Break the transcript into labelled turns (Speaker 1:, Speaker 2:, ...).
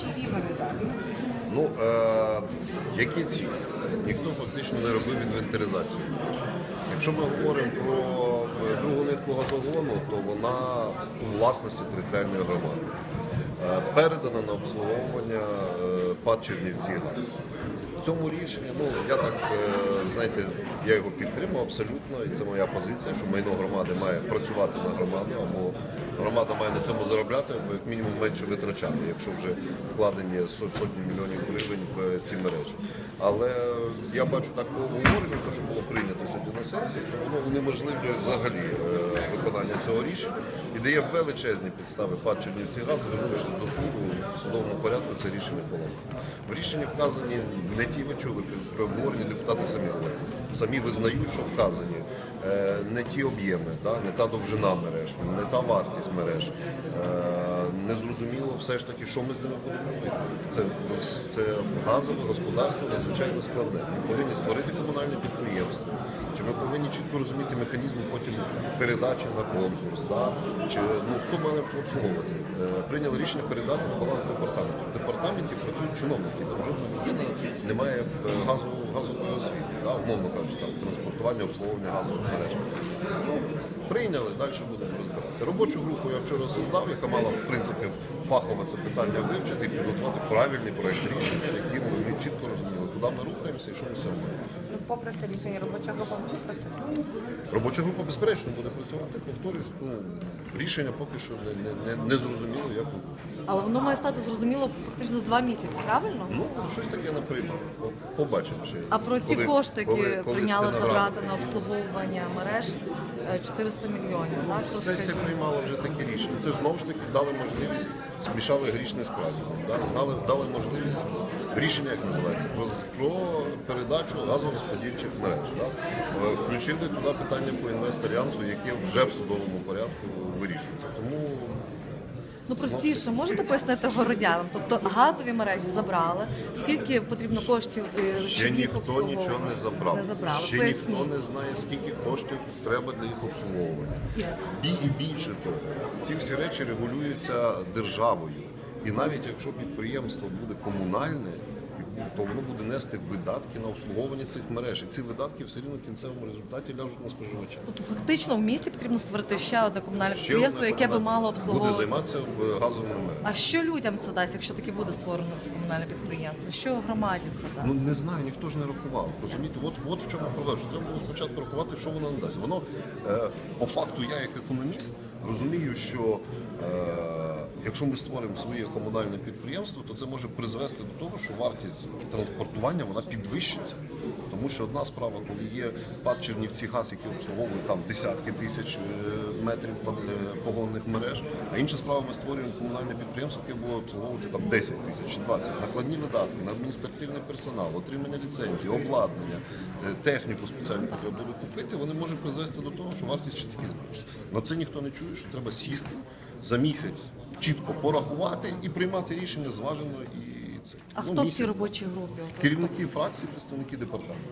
Speaker 1: чи інвентаризацію?
Speaker 2: Ну, е, які ці? Ніхто фактично не робив інвентаризацію. Якщо ми говоримо про е, другу нитку газогону, то вона у власності територіальної громади. Е, передана на обслуговування е, ПАД Чернівці газ. В цьому рішенні, ну я так знаєте, я його підтримую абсолютно, і це моя позиція, що майно громади має працювати на громаду, або громада має на цьому заробляти, або як мінімум менше витрачати, якщо вже вкладені сотні мільйонів гривень в ці мережі. Але я бачу так по обговоренню, що було прийнято сьогодні на сесії, воно унеможливлює взагалі е, виконання цього рішення і дає величезні підстави ПАД Чернівці газ, звернувшись до суду в судовому порядку це рішення поламати. В рішенні вказані не ті ви чули при обговоренні депутати самі говорять. Самі визнають, що вказані е, не ті об'єми, не та довжина мереж, не та вартість мереж. Незрозуміло все ж таки, що ми з ними будемо робити. Це, це газове господарство надзвичайно складне. Ми повинні створити комунальне підприємство. Чи ми повинні чітко розуміти механізм потім передачі на конкурс, да? чи ну хто має обслуговувати? Е, Прийняли рішення передати на баланс департаменту. В департаменті працюють чиновники, там жодна людина не має е, газової освіти, да? умовно кажучи, там транспортування, обслуговування газових мереж. Ну, прийняли, далі будемо розбиратися. Робочу групу я вчора создав, яка мала в принципі фахово це питання вивчити і підготувати правильний проект рішення, яким ми чітко розуміли, куди ми рухаємося і що ми сьогодні.
Speaker 1: Ну, попри це рішення робоча група буде працювати?
Speaker 2: Робоча група безперечно буде працювати. Повторюсь, ну рішення поки що не, не, не, не зрозуміло, як воно.
Speaker 3: Але воно має стати зрозуміло фактично за два місяці, правильно?
Speaker 2: Ну щось таке не приймали. Побачимо ще.
Speaker 3: А про ці
Speaker 2: Коли-
Speaker 3: кошти, які
Speaker 2: коли- коли
Speaker 3: прийняли забрати на обслуговування мереж е, 400 мільйонів. Так?
Speaker 2: Сесія приймала вже такі рішення. Це знову ж таки дали можливість, змішали грішне з правильним. Да? Знали, дали можливість рішення, як називається, про, про передачу газорозподільчих мереж. Да? Е, Включили туди питання по інвестальянсу, яке вже в судовому порядку вирішується. Тому
Speaker 3: Ну простіше, можете пояснити городянам? Тобто газові мережі забрали. Скільки потрібно коштів е,
Speaker 2: ще
Speaker 3: щоб їх
Speaker 2: ніхто
Speaker 3: обслуговувати?
Speaker 2: нічого не забрав.
Speaker 3: Не забрали.
Speaker 2: Ще
Speaker 3: Поясніть.
Speaker 2: ніхто не знає, скільки коштів треба для їх обслуговування. Бі і більше того, ці всі речі регулюються державою. І навіть якщо підприємство буде комунальне, то воно буде нести видатки на обслуговування цих мереж. І ці видатки все рівно в кінцевому результаті ляжуть на споживача.
Speaker 3: Тобто фактично в місті потрібно створити ще одне комунальне
Speaker 2: Ще
Speaker 3: підприємство,
Speaker 2: одне
Speaker 3: яке би мало
Speaker 2: буде займатися е, газовими мережами.
Speaker 3: А що людям це дасть, якщо таки буде створено це комунальне підприємство? Що громаді це дасть?
Speaker 2: Ну не знаю, ніхто ж не рахував. Розумієте, от, от в чому проблема. Що треба було спочатку рахувати, що воно надасть. Воно е, по факту, я як економіст розумію, що е, якщо ми створимо своє комунальне підприємство, то це може призвести до того, що вартість транспортування вона підвищиться. Тому що одна справа, коли є ПАД Чернівці газ, який обслуговує там десятки тисяч е, метрів е, погонних мереж, а інша справа, ми створюємо комунальне підприємство, яке буде обслуговувати там 10 тисяч чи 20. Накладні видатки на адміністративний персонал, отримання ліцензії, обладнання, е, техніку спеціальну, треба буде купити, вони можуть призвести до того, що вартість ще таки збільшиться. Але це ніхто не чує, що треба сісти за місяць, чітко порахувати і приймати рішення зважено і це.
Speaker 3: А
Speaker 2: Ну,
Speaker 3: хто в
Speaker 2: місяць.
Speaker 3: цій робочій групі?
Speaker 2: Керівники фракції, представники департаменту.